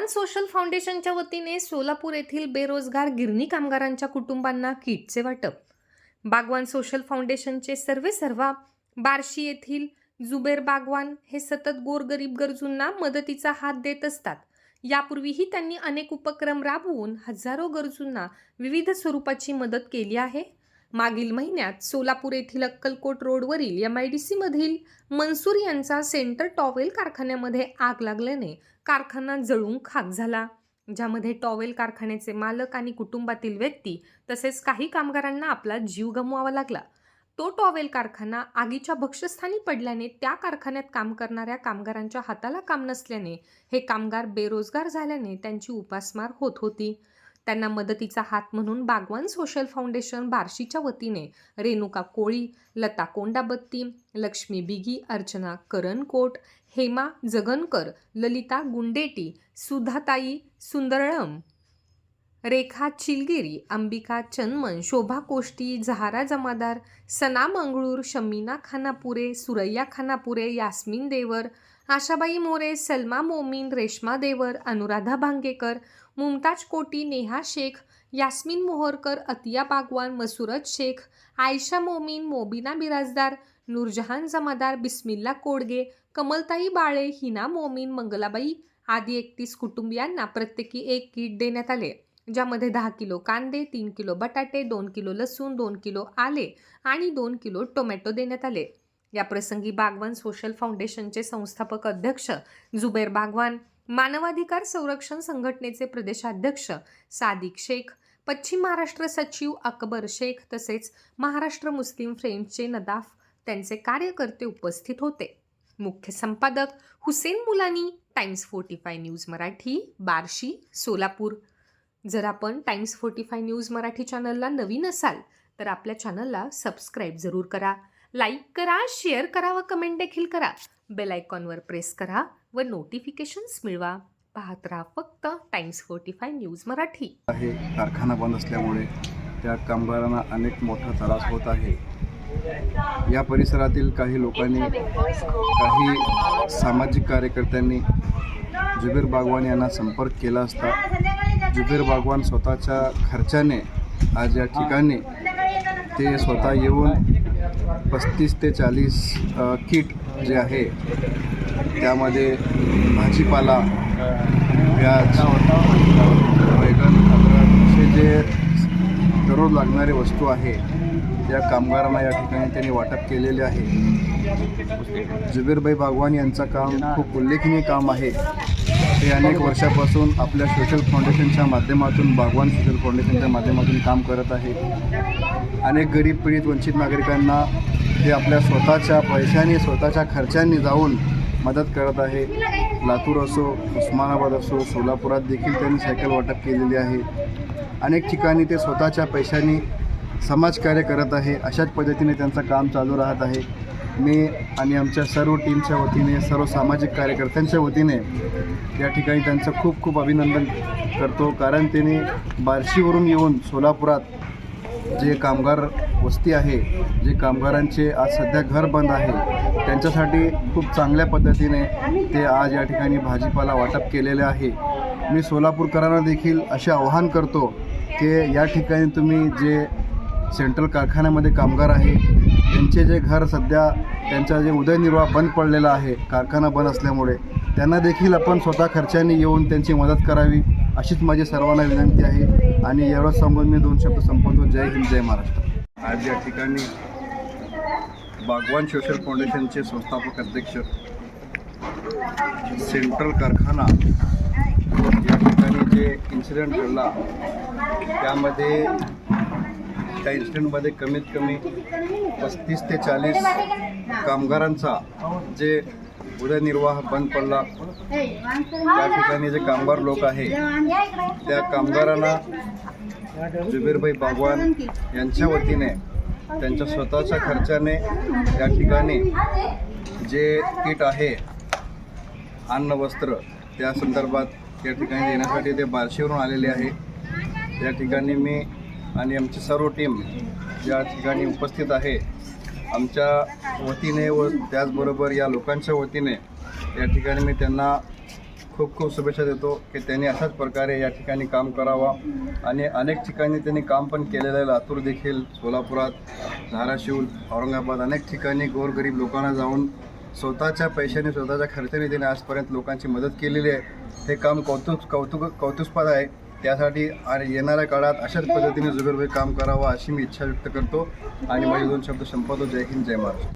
Bagwan social फाउंडेशनच्या वतीने सोलापूर येथील बेरोजगार गिरणी कामगारांच्या कुटुंबांना किटचे वाटप. बागवान सोशल फाउंडेशनचे सर्वे सर्वा बार्शी येथील जुबेर बागवान हे सतत गोरगरीब गरजूंना मदतीचा हात देत असतात. यापूर्वीही त्यांनी अनेक उपक्रम राबवून हजारो गरजूंना विविध स्वरूपाची मदत केली आहे. मागील महिन्यात सोलापूर येथील अक्कलकोट रोडवरील एम आय डी सीमधील मनसूर यांचा सेंटर टॉवेल कारखान्यामध्ये आग लागल्याने कारखाना जळून खाक झाला. ज्यामध्ये टॉवेल कारखान्याचे मालक आणि कुटुंबातील व्यक्ती तसेच काही कामगारांना आपला जीव गमवावा लागला. तो टॉवेल कारखाना आगीच्या भक्षस्थानी पडल्याने त्या कारखान्यात काम करणाऱ्या कामगारांच्या हाताला काम नसल्याने हे कामगार बेरोजगार झाल्याने त्यांची उपासमार होत होती. त्यांना मदतीचा हात म्हणून बागवान सोशल फाउंडेशन बार्शीच्या वतीने रेणुका कोळी लता कोंडाबत्ती लक्ष्मी बिगी अर्चना करणकोट हेमा जगनकर ललिता गुंडेटी सुधाताई सुंदरळम रेखा चिलगिरी अंबिका चन्मन शोभा कोष्टी झहारा जमादार सना मंगळूर शमीना खानापुरे सुरैया खानापुरे यास्मिन देवर आशाबाई मोरे सलमा मोमीन रेश्मा देवर अनुराधा भांगेकर मुमताज कोटी नेहा शेख यास्मिन मोहरकर अतिया बागवान मसुरत शेख आयशा मोमीन मोबिना बिराजदार नूरजहान जमादार बिस्मिल्ला कोडगे कमलताई बाळे हिना मोमीन मंगलाबाई आदी एकतीस कुटुंबियांना प्रत्येकी एक किट देण्यात आले ज्यामध्ये दहा किलो कांदे तीन किलो बटाटे दोन किलो लसूण दोन किलो आले आणि दोन किलो टोमॅटो देण्यात आले. या प्रसंगी बागवान सोशल फाउंडेशनचे संस्थापक अध्यक्ष जुबेर बागवान मानवाधिकार संरक्षण संघटनेचे प्रदेशाध्यक्ष सादिक शेख पश्चिम महाराष्ट्र सचिव अकबर शेख तसेच महाराष्ट्र मुस्लिम फ्रेंडचे नदाफ त्यांचे कार्यकर्ते उपस्थित होते. मुख्य संपादक Hussain Mulani Times forty five news Marathi Barshi Solapur. जर आपण Times forty five news Marathi चॅनलला नवीन असाल तर आपल्या चॅनलला सबस्क्राईब जरूर करा. लाईक करा शेअर करा व कमेंट देखील करा. बेल आयकॉनवर प्रेस करा. व नोटिफिकेशन्स मिळवा. पाहत राहा फक्त Times forty five news Marathi. आहे. कारखाना बंद असल्यामुळे त्या कामगारांना अनेक मोठा त्रास होत आहे. या परिसरातील काही लोकांनी काही सामाजिक कार्यकर्त्यांनी जुबेर बागवान यांना संपर्क केला असता. जुबेर बागवान स्वतःच्या खर्चाने आज या ठिकाणी ते स्वतः येऊन पस्तीस ते चाळीस किट जे आहे त्यामध्ये भाजीपाला प्याज बैगन अद्रक असे जे दररोज लागणारे वस्तू आहे त्या कामगारांना या ठिकाणी त्यांनी वाटप केलेले आहे. जुबेरबाई बागवान यांचं काम खूप उल्लेखनीय काम आहे. ते अनेक वर्षापासून आपल्या सोशल फाउंडेशनच्या माध्यमातून बागवान सोशल फाउंडेशनच्या माध्यमातून काम करत आहे. अनेक गरीब पीडित वंचित नागरिकांना ते आपल्या स्वतःच्या पैशाने स्वतःच्या खर्चांनी जाऊन मदत करत आहे. लातूर असो उस्मानाबाद असो सोलापुरात देखील त्यांनी सायकल वाटप केलेली आहे. अनेक ठिकाणी ते स्वतःच्या पैशाने समाजकार्य करत आहे. अशाच पद्धतीने त्यांचं काम चालू राहत आहे. मी आणि आमच्या सर्व टीमच्या वतीने सर्व सामाजिक कार्यकर्त्यांच्या वतीने या ठिकाणी त्यांचं खूप खूप अभिनंदन करतो. कारण त्यांनी बार्शीवरून येऊन सोलापुरात जे कामगार वस्ती आहे जे कामगारांचे आज सध्या घर बंद आहे त्यांच्यासाठी खूप चांगल्या पद्धतीने ते आज या ठिकाणी भाजीपाला वाटप केलेले आहे. मी सोलापूरकरांना देखील असे आवाहन करतो की या ठिकाणी तुम्ही जे सेंट्रल कारखान्यामध्ये कामगार आहे त्यांचे जे घर सध्या त्यांचा जे उदयनिर्वाह बंद पडलेला आहे कारखाना बंद असल्यामुळे त्यांना देखील आपण स्वतः खर्चाने येऊन त्यांची मदत करावी अशीच माझी सर्वांना विनंती आहे. आणि एवढंच सांगून मी दोन शब्द संपवतो. जय हिंद जय महाराष्ट्र. आज या ठिकाणी बागवान सोशल फाउंडेशनचे संस्थापक अध्यक्ष सेंट्रल कारखाना या ठिकाणी जे इन्सिडेंट घडला त्यामध्ये त्या इन्सिडेंटमध्ये कमीत कमी पस्तीस ते चाळीस कामगारांचा जे उदयनिर्वाह बंद पडला. त्या ठिकाणी जे कामगार लोक आहे त्या कामगारांना जुबेरभाई बागवान यांच्या वतीने त्यांच्या स्वतःच्या खर्चाने या ठिकाणी जे किट आहे अन्न वस्त्र त्या संदर्भात या ठिकाणी देण्यासाठी ते बार्शीवरून आलेले आहे. या ठिकाणी मी आणि आमची सर्व टीम या ठिकाणी उपस्थित आहे. आमच्या वतीने व त्याचबरोबर या लोकांच्या वतीने या ठिकाणी मी त्यांना खूप खूप शुभेच्छा देतो की त्यांनी अशाच प्रकारे या ठिकाणी काम करावा. आणि अनेक ठिकाणी त्यांनी काम पण केलेलं आहे. लातूर देखील सोलापुरात धाराशिव औरंगाबाद अनेक ठिकाणी गोरगरीब लोकांना जाऊन स्वतःच्या पैशाने स्वतःच्या खर्चाने त्यांनी आजपर्यंत लोकांची मदत केलेली आहे. हे काम कौतुक कौतुक कौतुकस्पद आहे. त्यासाठी आणि येणाऱ्या काळात अशाच पद्धतीने जुबेरभाई काम करावं अशी मी इच्छा व्यक्त करतो. आणि माझे दोन शब्द संपवतो. जय हिंद जय महाराष्ट्र.